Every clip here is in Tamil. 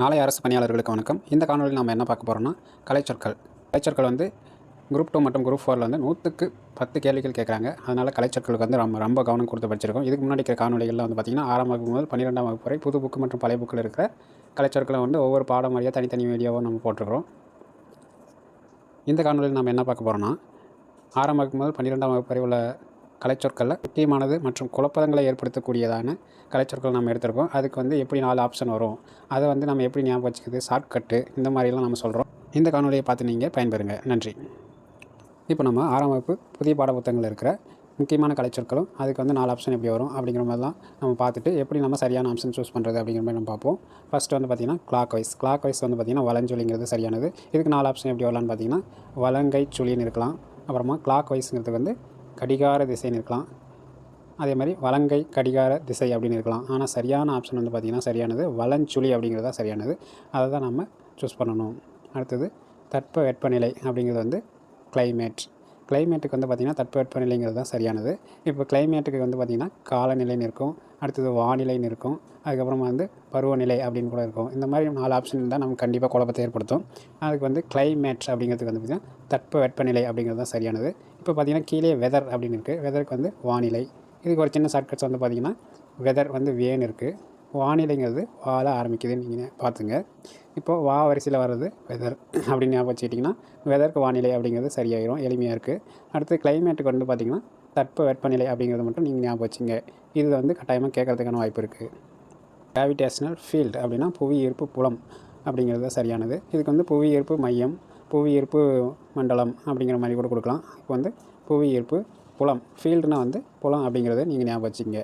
நாளை அரசு பணியாளர்களுக்கு வணக்கம். இந்த காணொலியில் நம்ம என்ன பார்க்க போகிறோம்னா கலைச்சொற்கள். கலைச்சொற்கள் வந்து குரூப் டூ மற்றும் குரூப் ஃபோரில் வந்து நூற்றுக்கு பத்து கேள்விகள் கேட்குறாங்க அதனால் கலைச்சொற்களுக்கு வந்து ரொம்ப ரொம்ப கவனம் கொடுத்து படிச்சிருக்கோம். இதுக்கு முன்னாடி இருக்கிற காணொலிகளில் வந்து பார்த்திங்கன்னா ஆறாம் வகுப்பு முதல் பன்னிரெண்டாம் வகுப்பு வரை புது புக்கு மற்றும் பழைய புக்கில் இருக்கிற கலைச்சொற்களை வந்து ஒவ்வொரு பாடம் வழியாக தனித்தனி வீடியோவாக நம்ம போட்டிருக்கிறோம். இந்த காணொலியில் நம்ம என்ன பார்க்க போகிறோம்னா ஆறாம் வகுப்பு முதல் பன்னிரெண்டாம் வகுப்பு வரை உள்ள கலைச்சொற்களில் முக்கியமானது மற்றும் குழப்பங்களை ஏற்படுத்தக்கூடியதான கலைச்சொற்கள் நம்ம எடுத்திருக்கோம். அதுக்கு வந்து எப்படி நாலு ஆப்ஷன் வரும்? அதை வந்து நம்ம எப்படி ஞாபகம் வச்சுக்கிறது? ஷார்ட்கட்டு இந்த மாதிரிலாம் நம்ம சொல்கிறோம் இந்த காணொலியை பார்த்து நீங்கள் பயன்பெறுங்க. நன்றி. இப்போ நம்ம ஆறாம் வகுப்பு புதிய பாடப்புத்தகங்கள் இருக்கிற முக்கியமான கலைச்சொற்களும் அதுக்கு வந்து நாலு ஆப்ஷன் எப்படி வரும் அப்படிங்கிற மாதிரிலாம் நம்ம பார்த்துட்டு எப்படி நம்ம சரியான ஆப்ஷன் சூஸ் பண்ணுறது அப்படிங்கிற மாதிரி நம்ம பார்ப்போம். ஃபஸ்ட்டு வந்து பார்த்திங்கன்னா கிளாக் வைஸ் கிளாக் வைஸ் வந்து பார்த்திங்கன்னா வளஞ்சொலிங்கிறது சரியானது. இதுக்கு நாலு ஆப்ஷன் எப்படி வரலான்னு பார்த்திங்கன்னா வலங்கை சுழின்னு இருக்கலாம். அப்புறமா கிளாக் வைஸுங்கிறது வந்து கடிகார திசைன்னு இருக்கலாம். அதே மாதிரி வலங்கை கடிகார திசை அப்படின்னு இருக்கலாம். ஆனால் சரியான ஆப்ஷன் வந்து பார்த்திங்கன்னா சரியானது. வலஞ்சுழி அப்படிங்கிறது தான் சரியானது. அதை தான் நம்ம சூஸ் பண்ணணும். அடுத்தது தட்ப வெப்பநிலை அப்படிங்கிறது வந்து கிளைமேட் கிளைமேட்டுக்கு வந்து பார்த்திங்கன்னா தட்ப வெப்பநிலைங்கிறது தான் சரியானது. இப்போ கிளைமேட்டுக்கு வந்து பார்த்திங்கன்னா காலநிலைன்னு இருக்கும். அடுத்தது வானிலைன்னு இருக்கும். அதுக்கப்புறமா வந்து பருவநிலை அப்படின்னு கூட இருக்கும். இந்த மாதிரி நாலு ஆப்ஷன் தான் நமக்கு கண்டிப்பாக குழப்பத்தை ஏற்படுத்தும். அதுக்கு வந்து கிளைமேட் அப்படிங்கிறதுக்கு வந்து பார்த்திங்கன்னா தட்ப வெப்பநிலை அப்படிங்கிறது தான் சரியானது. இப்போ பார்த்திங்கன்னா கீழே வெதர் அப்படின்னு இருக்குது வெதருக்கு வந்து வானிலை. இதுக்கு ஒரு சின்ன ஷார்ட்கட்ஸ் வந்து பார்த்திங்கன்னா வெதர் வந்து வேன் இருக்குது வானிலைங்கிறது வாழ ஆரம்பிக்குதுன்னு நீங்கள் பார்த்துங்க. இப்போது வா வரிசையில் வர்றது வெதர் அப்படின்னு ஞாபகம் வச்சுக்கிட்டிங்கன்னா வெதருக்கு வானிலை அப்படிங்கிறது சரியாயிரும் எளிமையாக இருக்குது அடுத்து கிளைமேட்டுக்கு வந்து பார்த்திங்கன்னா தட்ப வெப்பநிலை அப்படிங்கிறது மட்டும் நீங்கள் ஞாபகம் வச்சுங்க. இது வந்து கட்டாயமாக கேட்குறதுக்கான வாய்ப்பு இருக்குது கிராவிடேஷனல் ஃபீல்டு அப்படின்னா புவி ஈர்ப்பு புலம் அப்படிங்கிறது தான் சரியானது. இதுக்கு வந்து புவி ஈர்ப்பு மையம் புவி ஈர்ப்பு மண்டலம் அப்படிங்கிற மாதிரி கூட கொடுக்கலாம். இப்போ வந்து புவி ஈர்ப்பு புலம் ஃபீல்டுனா வந்து புலம் அப்படிங்கிறத நீங்கள் ஞாபகம் வச்சுங்க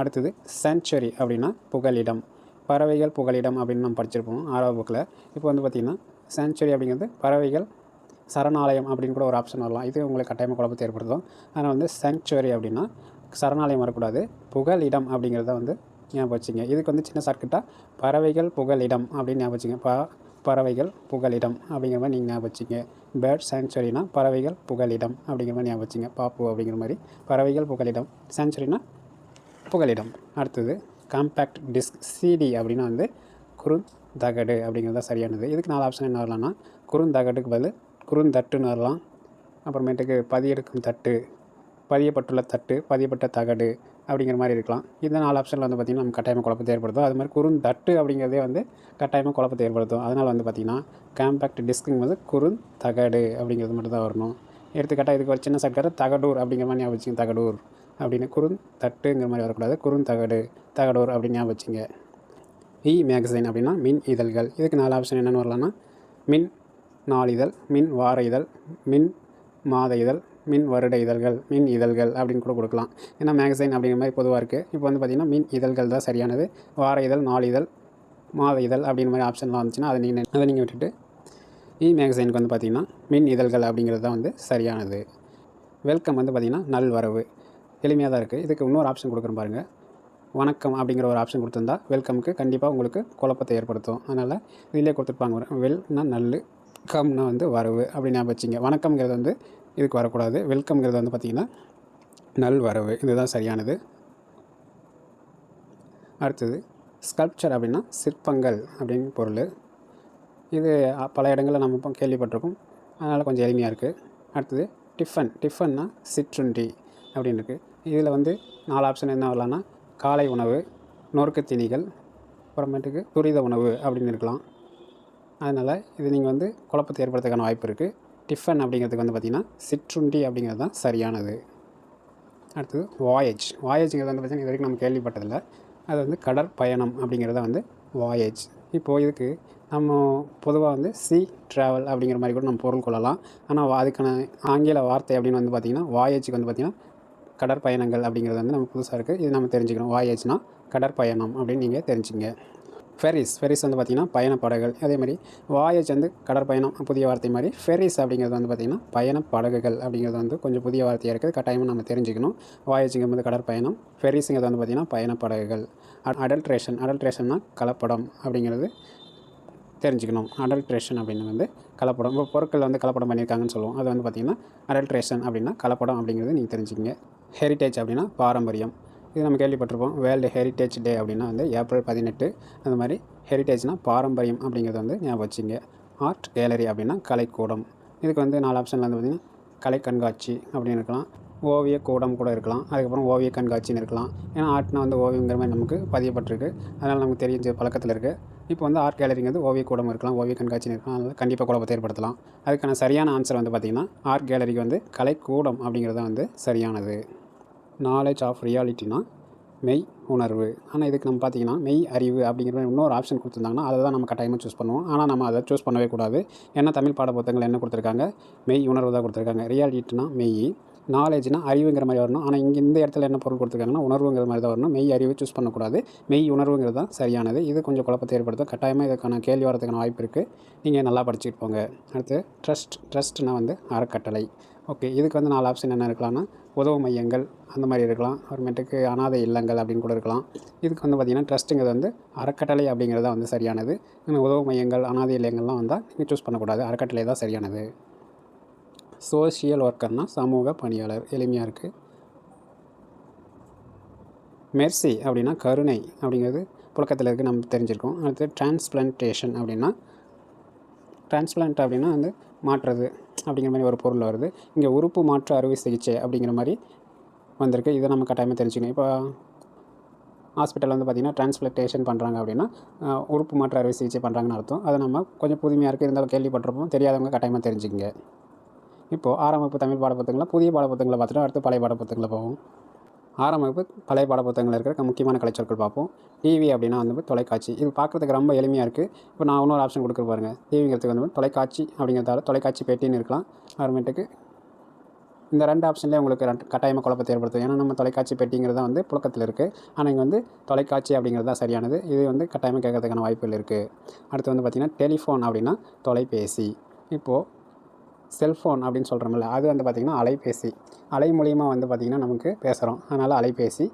அடுத்தது சென்ச்சுரி அப்படின்னா புகலிடம். பறவைகள் புகலிடம் அப்படின்னு நம்ம படிச்சிருப்போம் ஆறாவது புக்கில் இப்போ வந்து பார்த்திங்கன்னா சென்ச்சுரி அப்படிங்கிறது பறவைகள் சரணாலயம் அப்படின்னு கூட ஒரு ஆப்ஷன் வரலாம். இது உங்களுக்கு கட்டாயமாக குழப்பத்தை ஏற்படுத்தும். அதனால் வந்து சாங்சுவரி அப்படின்னா சரணாலயம் வரக்கூடாது. புகலிடம் அப்படிங்கிறத வந்து ஞாபகம் வச்சுங்க இதுக்கு வந்து சின்ன சர்க்கிட்டாக பறவைகள் புகலிடம் அப்படின்னு ஞாபகம் வச்சுங்க ப பறவைகள் புகலிடம் அப்படிங்கிற மாதிரி நீங்கள் ஞாபகம் வச்சுங்க. பேர்ட் சாங்சுவரினா பறவைகள் புகலிடம் அப்படிங்கிற மாதிரி ஞாபகம் வச்சுங்க. பாப்பு அப்படிங்கிற மாதிரி பறவைகள் புகலிடம். சாங்சுவரினா புகலிடம். அடுத்தது காம்பேக்ட் டிஸ்க் சிடி அப்படின்னா வந்து குறுந்தகடு அப்படிங்கிறது தான் சரியானது. இதுக்கு நாலு ஆப்ஷன் என்ன வரலாம்னா குறுந்தகடுக்கு பதில் குறுந்தட்டுன்னு வரலாம். அப்புறமேட்டுக்கு பதியெடுக்கும் தட்டு பதியப்பட்டுள்ள தட்டு பதியப்பட்ட தகடு அப்படிங்கிற மாதிரி இருக்கலாம். இந்த நாலு ஆப்ஷனில் வந்து பார்த்திங்கன்னா நம்ம கட்டாயமாக குழப்பத்தை ஏற்படுத்தும். அது மாதிரி குறுந்தட்டு அப்படிங்கிறதே வந்து கட்டாயமாக குழப்பத்தை ஏற்படுத்தும். அதனால் வந்து பார்த்திங்கன்னா காம்பேக்ட் டிஸ்க்குங்க வந்து குறுந்தகடு அப்படிங்கிறது மட்டும் தான் வரணும். எடுத்துக்காட்டால் இதுக்கு ஒரு சின்ன சக்கரை தகடூர் அப்படிங்கிற மாதிரி ஞாபகம் வச்சுங்க தகடூர் அப்படின்னு குறுந்தட்டுங்கிற மாதிரி வரக்கூடாது. குறுந்தகடு தகடூர் அப்படின்னு ஞாபகம் வச்சுங்க. இ மேகசைன் அப்படின்னா மின் இதழ்கள். இதுக்கு நாலு ஆப்ஷன் என்னென்னு வரலாம்னா மின் நாளிதழ் மின் வார இதழ் மின் மாத இதழ் மின் வருட இதழ்கள் மின் இதழ்கள் அப்படின்னு கூட கொடுக்கலாம். ஏன்னா மேகசைன் அப்படிங்கிற மாதிரி பொதுவாக இருக்குது இப்போ வந்து பார்த்திங்கன்னா மின் இதழ்கள் தான் சரியானது. வார இதழ் நாளிதழ் மாத இதழ் அப்படிங்கிற மாதிரி ஆப்ஷன்லாம் வந்துச்சுன்னா அதை நீங்கள் அதை நீங்கள் விட்டுட்டு இ மேகசைனுக்கு வந்து பார்த்திங்கன்னா மின் இதழ்கள் அப்படிங்கிறது தான் வந்து சரியானது. வெல்கம் வந்து பார்த்திங்கன்னா நல்வரவு. எளிமையாக தான் இருக்குது இதுக்கு இன்னொரு ஆப்ஷன் கொடுக்குறேன் பாருங்கள் வணக்கம் அப்படிங்கிற ஒரு ஆப்ஷன் கொடுத்துருந்தா வெல்கமுக்கு கண்டிப்பாக உங்களுக்கு குழப்பத்தை ஏற்படுத்தும். அதனால் இதிலே கொடுத்துருப்பாங்க வெல்னா நல்லு கம்னா வந்து வரவு அப்படி ஞாபகம் வச்சுங்க. வணக்கம்ங்கிறது வந்து இதுக்கு வரக்கூடாது. வெல்கம்ங்கிறது வந்து பார்த்திங்கன்னா நல் வரவு. இதுதான் சரியானது. அடுத்தது ஸ்கல்ப்சர் அப்படின்னா சிற்பங்கள் அப்படின்னு பொருள். இது பல இடங்களில் நம்ம இப்போ கேள்விப்பட்டிருக்கோம். அதனால் கொஞ்சம் எளிமையாக இருக்குது அடுத்தது டிஃபன் டிஃபன்னா சிற்றுண்டி அப்படின்னு இருக்குது இதில் வந்து நாலு ஆப்ஷன் என்ன வரலான்னா காலை உணவு நொறுக்கு தீனிகள் அப்புறமேட்டுக்கு துரித உணவு அப்படின்னு இருக்கலாம். அதனால் இது நீங்கள் வந்து குழப்பத்தை ஏற்படுறதுக்கான வாய்ப்பு இருக்குது டிஃபன் அப்படிங்கிறதுக்கு வந்து பார்த்திங்கன்னா சிற்றுண்டி அப்படிங்கிறது தான் சரியானது. அடுத்தது வாயேஜ் வாயேஜுங்கிறது வந்து பார்த்திங்கன்னா இது வரைக்கும் நம்ம கேள்விப்பட்டதில்லை. அது வந்து கடற்பயணம் அப்படிங்கிறத வந்து வாயேஜ் இப்போது இதுக்கு நம்ம பொதுவாக வந்து சி ட்ராவல் அப்படிங்கிற மாதிரி கூட நம்ம பொருள் கொள்ளலாம். ஆனால் அதுக்கான ஆங்கில வார்த்தை அப்படின்னு வந்து பார்த்திங்கன்னா வாயேஜுக்கு வந்து பார்த்திங்கன்னா கடற்பயணங்கள் அப்படிங்கிறது வந்து நம்ம புதுசாக இருக்குது இது நம்ம தெரிஞ்சுக்கணும். வாயேஜ்னால் கடற்பயணம் அப்படின்னு நீங்கள் தெரிஞ்சுங்க ஃபெரிஸ் ஃபெரிஸ் வந்து பார்த்திங்கன்னா பயணப்படகுகள். அதே மாதிரி வாயேஜ் வந்து கடற்பயணம் புதிய வார்த்தை மாதிரி ஃபெரிஸ் அப்படிங்கிறது வந்து பார்த்திங்கன்னா பயணப்படகுகள் அப்படிங்கிறது வந்து கொஞ்சம் புதிய வார்த்தையாக இருக்குது. கட்டாயமாக நம்ம தெரிஞ்சுக்கணும். வாயேஜுங்கிறது வந்து கடற்பயணம் ஃபெரிஸுங்கிறது வந்து பார்த்திங்கன்னா பயணப்படகுகள். அடல்ட்ரேஷன் அடல்ட்ரேஷன்னா கலப்படம் அப்படிங்கிறது தெரிஞ்சுக்கணும். அடல்ட்ரேஷன் அப்படின்னு வந்து கலப்படம். இப்போ பொருட்கள் வந்து கலப்படம் பண்ணியிருக்காங்கன்னு சொல்லுவோம். அது வந்து பார்த்திங்கன்னா அடல்ட்ரேஷன் அப்படின்னா கலப்படம் அப்படிங்கிறது நீங்கள் தெரிஞ்சுக்கங்க. ஹெரிட்டேஜ் அப்படின்னா பாரம்பரியம். இது நம்ம கேள்விப்பட்டிருப்போம் வேர்ல்டு ஹெரிட்டேஜ் டே அப்படின்னா வந்து ஏப்ரல் பதினெட்டு. அந்த மாதிரி ஹெரிட்டேஜ்னால் பாரம்பரியம் அப்படிங்கிறது வந்து ஞாபகம் வச்சுங்க. ஆர்ட் கேலரி அப்படின்னா கலைக்கூடம். இதுக்கு வந்து நாலு ஆப்ஷனில் வந்து பார்த்திங்கன்னா கலை கண்காட்சி அப்படின்னு இருக்கலாம். ஓவிய கூடம் கூட இருக்கலாம். அதுக்கப்புறம் ஓவிய கண்காட்சின்னு இருக்கலாம். ஏன்னா ஆர்ட்னா வந்து ஓவியங்கிற மாதிரி நமக்கு பதியப்பட்டிருக்கு. அதனால் நமக்கு தெரிஞ்ச பழக்கத்தில் இருக்குது இப்போ வந்து ஆர்ட் கேலரிங்கிறது ஓவிய கூடம் இருக்கலாம் ஓவிய கண்காட்சின்னு இருக்கலாம். அதனால் கண்டிப்பாக குழப்பத்தை ஏற்படுத்தலாம். அதுக்கான சரியான ஆன்சர் வந்து பார்த்திங்கன்னா ஆர்ட் கேலரிக்கு வந்து கலைக்கூடம் அப்படிங்கிறது தான் வந்து சரியானது. நாலேஜ் ஆஃப் ரியாலிட்டினா மெய் உணர்வு. ஆனால் இதுக்கு நம்ம பார்த்தீங்கன்னா மெய் அறிவு அப்படிங்கிற மாதிரி இன்னொரு ஆப்ஷன் கொடுத்துருந்தாங்கன்னா அதை தான் நம்ம கட்டாயமாக சூஸ் பண்ணுவோம். ஆனால் நம்ம அதை சூஸ் பண்ணவே கூடாது. ஏன்னா தமிழ் பாட புத்தகங்கள் என்ன கொடுத்துருக்காங்க? மெய் உணர்வு தான் கொடுத்துருக்காங்க. ரியாலிட்டினா மெய். நாலேஜ்னா அறிவுங்கிற மாதிரி வரணும். ஆனால் இங்கே இந்த இடத்துல என்ன பொருள் கொடுத்துருக்காங்கன்னா உணர்வுங்கிற மாதிரி தான் வரணும். மெய் அறிவு சூஸ் பண்ணக்கூடாது. மெய் உணர்வுங்கிறது தான் சரியானது. இது கொஞ்சம் குழப்பத்தை ஏற்படுத்தும். கட்டாயமாக இதுக்கான கேள்வி வரதுக்கான வாய்ப்பு இருக்குது நீங்கள் நல்லா படிச்சுட்டு போங்க. அடுத்து ட்ரஸ்ட் ட்ரஸ்ட்னா வந்து அறக்கட்டளை. ஓகே இதுக்கு வந்து நாலு ஆப்ஷன் என்ன இருக்கலாம்னா உதவு மையங்கள் அந்த மாதிரி இருக்கலாம். அப்புறமேட்டுக்கு அனாதை இல்லங்கள் அப்படின்னு கூட இருக்கலாம். இதுக்கு வந்து பார்த்திங்கன்னா ட்ரஸ்ட்டுங்கிறது வந்து அறக்கட்டளை அப்படிங்கிறது தான் வந்து சரியானது. இன்னும் உதவு மையங்கள் அனாதை இல்லங்கள்லாம் வந்தால் நீங்கள் சூஸ் பண்ணக்கூடாது. அறக்கட்டளை தான் சரியானது. சோஷியல் ஒர்க்கர்னால் சமூக பணியாளர். எளிமையாக இருக்குது மெர்சி அப்படின்னா கருணை அப்படிங்கிறது புழக்கத்தில் இருக்குது நம்ம தெரிஞ்சிருக்கோம். அடுத்து டிரான்ஸ்பிளான்டேஷன் அப்படின்னா டிரான்ஸ்பிளான்ட் அப்படின்னா வந்து மாற்றுறது அப்படிங்கிற மாதிரி ஒரு பொருள் வருது. இங்கே உறுப்பு மாற்று அறுவை சிகிச்சை அப்படிங்கிற மாதிரி வந்திருக்கு. இதை நம்ம கட்டாயமாக தெரிஞ்சுக்கணும். இப்போ ஹாஸ்பிட்டல் வந்து பார்த்திங்கன்னா டிரான்ஸ்பிளேஷன் பண்ணுறாங்க அப்படின்னா உறுப்பு மாற்று அறுவை சிகிச்சை பண்ணுறாங்கன்னு அர்த்தம். அதை நம்ம கொஞ்சம் புதுமையாக இருக்குது இருந்தாலும் கேள்விப்பட்டிருப்போம். தெரியாதவங்க கட்டாயமாக தெரிஞ்சுக்கங்க. இப்போது ஆரம்பிப்பு தமிழ் பாடப்புத்தகங்களை புதிய பாடப்புத்தகங்களை பார்த்துட்டு அடுத்து பழைய பாடப்புத்தகங்களை போவோம் ஆறாம் வகுப்பு பழைய பாடப்புத்தகங்கள் இருக்கிற முக்கியமான கலைச்சொற்கள் பார்ப்போம். டிவி அப்படின்னா வந்து தொலைக்காட்சி. இது பார்க்குறதுக்கு ரொம்ப எளிமையாக இருக்குது இப்போ நான் இன்னொரு ஆப்ஷன் கொடுக்குற பாருங்க. டிவிங்கிறதுக்கு வந்து தொலைக்காட்சி அப்படிங்கிறதால தொலைக்காட்சி பெட்டின்னு இருக்கலாம். அப்புறமேட்டுக்கு இந்த ரெண்டு ஆப்ஷன்லேயே உங்களுக்கு ரெண்டு கட்டாயமாக குழப்பத்தை ஏற்படுத்தும். ஏன்னா நம்ம தொலைக்காட்சி பெட்டிங்கிறது தான் வந்து புழக்கத்தில் இருக்குது ஆனால் இங்கே வந்து தொலைக்காட்சி அப்படிங்கிறது தான் சரியானது. இது வந்து கட்டாயமாக கேட்கறதுக்கான வாய்ப்புகள் இருக்குது அடுத்து வந்து பார்த்திங்கன்னா டெலிஃபோன் அப்படின்னா தொலைபேசி. இப்போது செல்ஃபோன் அப்படின்னு சொல்கிறோம்ல அது வந்து பார்த்திங்கன்னா அலைபேசி. அலை மூலியமாக வந்து பார்த்திங்கன்னா நமக்கு பேசுகிறோம் அதனால் அலைபேசி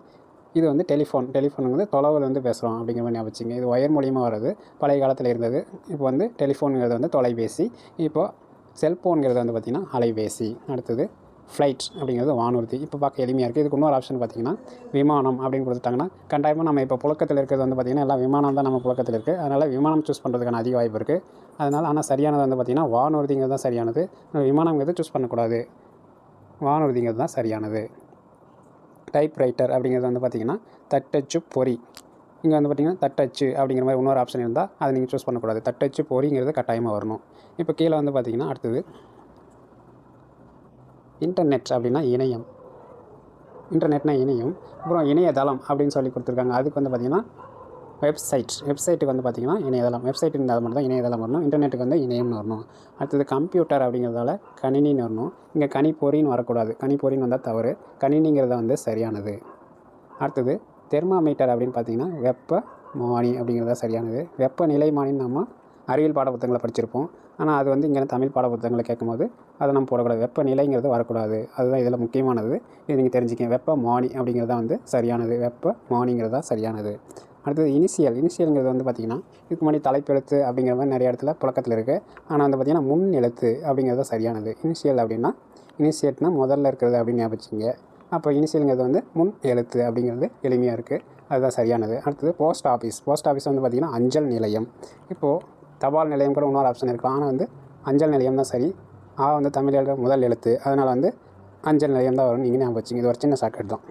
இது வந்து டெலிஃபோன். டெலிஃபோன் வந்து தொலைவில் வந்து பேசுகிறோம் அப்படிங்கிற மாதிரி ஞாபகம் வச்சுங்க இது ஒயர் மூலியமாக வருது பழைய காலத்தில் இருந்தது. இப்போ வந்து டெலிஃபோனுங்கிறது வந்து தொலைபேசி. இப்போது செல்ஃபோனுங்கிறது வந்து பார்த்திங்கன்னா அலைபேசி. அடுத்தது ஃப்ளைட் அப்படிங்கிறது வானூர்தி. இப்போ பார்க்க எளிமையாக இருக்குது இதுக்கு இன்னொரு ஆப்ஷன் பார்த்திங்கன்னா விமானம் அப்படின்னு கொடுத்துட்டாங்கன்னா கண்டாயமாக நம்ம இப்போ புழக்கத்தில் இருக்கிறது வந்து பார்த்திங்கன்னா எல்லாம் விமானம் தான் நம்ம புழக்கத்தில் இருக்குது அதனால் விமானம் சூஸ் பண்ணுறதுக்கான அதிக வாய்ப்பு இருக்குது அதனால் ஆனால் சரியானது வந்து பார்த்திங்கன்னா வானூர்திங்கிறது தான் சரியானது. விமானங்கிறது சூஸ் பண்ணக்கூடாது. வானூர்திங்கிறது தான் சரியானது. டைப் ரைட்டர் அப்படிங்கிறது வந்து பார்த்திங்கன்னா தட்டச்சு பொறி. இங்கே வந்து பார்த்திங்கன்னா தட்டச்சு அப்படிங்கிற மாதிரி இன்னொரு ஆப்ஷன் இருந்தால் அதை நீங்கள் சூஸ் பண்ணக்கூடாது. தட்டச்சு பொறிங்கிறது கட்டாயமாக வரணும். இப்போ கீழே வந்து பார்த்திங்கன்னா அடுத்தது இன்டர்நெட் அப்படின்னா இணையம். இன்டர்நெட்னா இணையம். அப்புறம் இணையதளம் அப்படின்னு சொல்லி கொடுத்துருக்காங்க. அதுக்கு வந்து பார்த்திங்கன்னா வெப்சைட். வெப்சைட்டுக்கு வந்து பார்த்திங்கன்னா இணையதளம். வெப்சைட் இருந்தால் மட்டும் தான் இணையதளம் வரணும். இன்டர்நெட்டுக்கு வந்து இணையம்னு வரணும். அடுத்தது கம்ப்யூட்டர் அப்படிங்கிறதால கணினின்னு வரணும். இங்கே கணிப்பொறின்னு வரக்கூடாது. கணிப்பொறின்னு வந்தால் தவறு. கணினிங்கிறத வந்து சரியானது. அடுத்தது தெர்மாமீட்டர் அப்படின்னு பார்த்தீங்கன்னா வெப்ப மானி அப்படிங்கிறது சரியானது. வெப்பநிலை மானின்னு நம்ம அறிவியல் பாடப்புத்தகங்களை படிச்சிருப்போம். ஆனால் அது வந்து இங்கே தமிழ் பாடப்புத்தகங்களை கேட்கும்போது அதை நம்ம போடக்கூடாது. வெப்பநிலைங்கிறது வரக்கூடாது. அதுதான் இதில் முக்கியமானது. இது நீங்கள் தெரிஞ்சுக்கங்க. வெப்ப மானி அப்படிங்கிறது தான் வந்து சரியானது. வெப்ப மானிங்கிறது தான் சரியானது. அடுத்தது இனிஷியல். இனிஷியல்ங்கிறது வந்து பார்த்திங்கன்னா இதுக்கு முன்னாடி தலைப்பெழுத்து அப்படிங்கிற மாதிரி நிறைய இடத்துல புழக்கத்தில் இருக்குது ஆனால் வந்து பார்த்திங்கன்னா முன் எழுத்து அப்படிங்கிறது சரியானது. இனிஷியல் அப்படின்னா இனிஷியேட்னா முதல்ல இருக்கிறது அப்படின்னு ஞாபகிச்சிங்க அப்போ இனிஷியலுங்கிறது வந்து முன் எழுத்து அப்படிங்கிறது எளிமையாக இருக்குது அதுதான் சரியானது. அடுத்தது போஸ்ட் ஆஃபீஸ். போஸ்ட் ஆஃபீஸ் வந்து பார்த்திங்கன்னா அஞ்சல் நிலையம். இப்போது தபால் நிலையம் கூட இன்னொரு ஆப்ஷன் இருக்கலாம் ஆனால் வந்து அஞ்சல் நிலையம் தான் சரி. ஆ வந்து தமிழ் எழுத முதல் எழுத்து. அதனால் வந்து அஞ்சல் நிலையம் தான் வரும் நீங்கள் ஞாபகம் வச்சுங்க. இது ஒரு சின்ன சாக்கெட் தான்.